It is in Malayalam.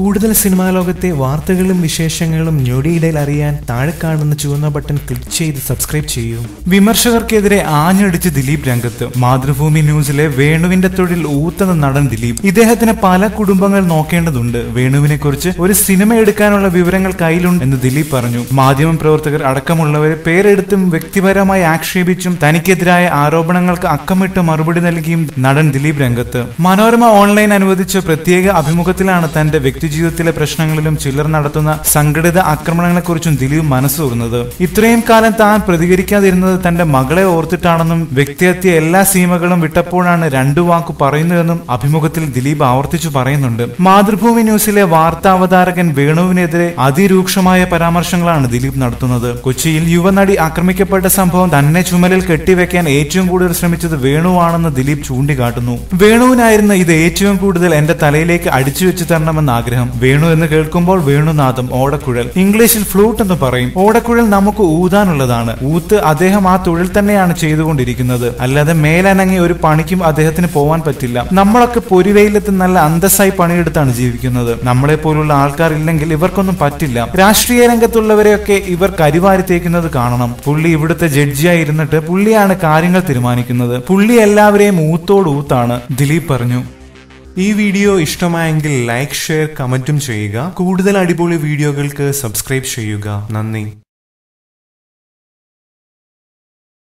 കൂടുതൽ സിനിമാ ലോകത്തെ വാർത്തകളും വിശേഷങ്ങളും ഞൊടിയിടയിൽ അറിയാൻ താഴെ കാണുന്ന ചുവന്ന ബട്ടൺ ക്ലിക്ക് ചെയ്ത് സബ്സ്ക്രൈബ് ചെയ്യൂ. വിമർശകർക്കെതിരെ ആഞ്ഞടിച്ച് ദിലീപ് രംഗത്ത് മാതൃഭൂമി ന്യൂസിലെ വേണുവിന്റെ തൊഴിൽ ഊത്തുന്ന നടൻ ദിലീപ്. ഇദ്ദേഹത്തിന് പല കുടുംബങ്ങൾ നോക്കേണ്ടതുണ്ട്. വേണുവിനെ കുറിച്ച് ഒരു സിനിമ എടുക്കാനുള്ള വിവരങ്ങൾ കയ്യിലുണ്ട് എന്ന് ദിലീപ് പറഞ്ഞു. മാധ്യമ പ്രവർത്തകർ അടക്കമുള്ളവരെ പേരെടുത്തും വ്യക്തിപരമായി ആക്ഷേപിച്ചും തനിക്കെതിരായ ആരോപണങ്ങൾക്ക് അക്കമിട്ട് മറുപടി നൽകിയും നടൻ ദിലീപ് രംഗത്ത്. മനോരമ ഓൺലൈൻ അനുവദിച്ച പ്രത്യേക അഭിമുഖത്തിലാണ് തന്റെ വ്യക്തിജീവിതത്തിലെ പ്രശ്നങ്ങളിലും ചിലർ നടത്തുന്ന സംഘടിത ആക്രമണങ്ങളെക്കുറിച്ചും ദിലീപ് മനസ്സ് തുറന്നത് ഇത്രയും കാലം താൻ പ്രതികരിക്കാതിരുന്നത് തന്റെ മകളെ ഓർത്തിട്ടാണെന്നും വ്യക്തിഹത്യ എല്ലാ സീമകളും വിട്ടപ്പോഴാണ് രണ്ടു വാക്കു പറയുന്നതെന്നും അഭിമുഖത്തിൽ ദിലീപ് ആവർത്തിച്ചു പറയുന്നുണ്ട്. മാതൃഭൂമി ന്യൂസിലെ വാർത്താ അവതാരകൻ വേണുവിനെതിരെ അതിരൂക്ഷമായ പരാമർശങ്ങളാണ് ദിലീപ് നടത്തുന്നത്. കൊച്ചിയിൽ യുവനടി ആക്രമിക്കപ്പെട്ട സംഭവം തന്നെ ചുമലിൽ കെട്ടിവെക്കാൻ ഏറ്റവും കൂടുതൽ ശ്രമിച്ചത് വേണുവാണെന്ന് ദിലീപ് ചൂണ്ടിക്കാട്ടുന്നു. വേണുവിനായിരുന്നു ഇത് ഏറ്റവും കൂടുതൽ എന്റെ തലയിലേക്ക് അടിച്ചു വെച്ച് തരണമെന്ന ആഗ്രഹം. വേണു എന്ന് കേൾക്കുമ്പോൾ വേണുനാഥം ഓടക്കുഴൽ. ഇംഗ്ലീഷിൽ ഫ്ലൂട്ട് എന്ന് പറയും. ഓടക്കുഴൽ നമുക്ക് ഊതാനുള്ളതാണ്. ഊത്ത് അദ്ദേഹം ആ തൊഴിൽ തന്നെയാണ് ചെയ്തുകൊണ്ടിരിക്കുന്നത്. അല്ലാതെ മേലനങ്ങി ഒരു പണിക്കും അദ്ദേഹത്തിന് പോവാൻ പറ്റില്ല. നമ്മളൊക്കെ പൊരുവെയിലെത്തി നല്ല അന്തസ്സായി പണിയെടുത്താണ് ജീവിക്കുന്നത്. നമ്മളെ പോലുള്ള ആൾക്കാർ ഇല്ലെങ്കിൽ ഇവർക്കൊന്നും പറ്റില്ല. രാഷ്ട്രീയ രംഗത്തുള്ളവരെയൊക്കെ ഇവർ കരിവാരി തേക്കുന്നത് കാണണം. പുള്ളി ഇവിടുത്തെ ജഡ്ജിയായി ഇരുന്നിട്ട് പുള്ളിയാണ് കാര്യങ്ങൾ തീരുമാനിക്കുന്നത്. പുള്ളി എല്ലാവരെയും ഊത്തോട് ഊത്താണ്. ദിലീപ് പറഞ്ഞു ഈ വീഡിയോ ഇഷ്ടമായെങ്കിൽ ലൈക്ക് ഷെയർ കമന്റും ചെയ്യുക. കൂടുതൽ അടിപൊളി വീഡിയോകൾക്ക് സബ്സ്ക്രൈബ് ചെയ്യുക. നന്ദി.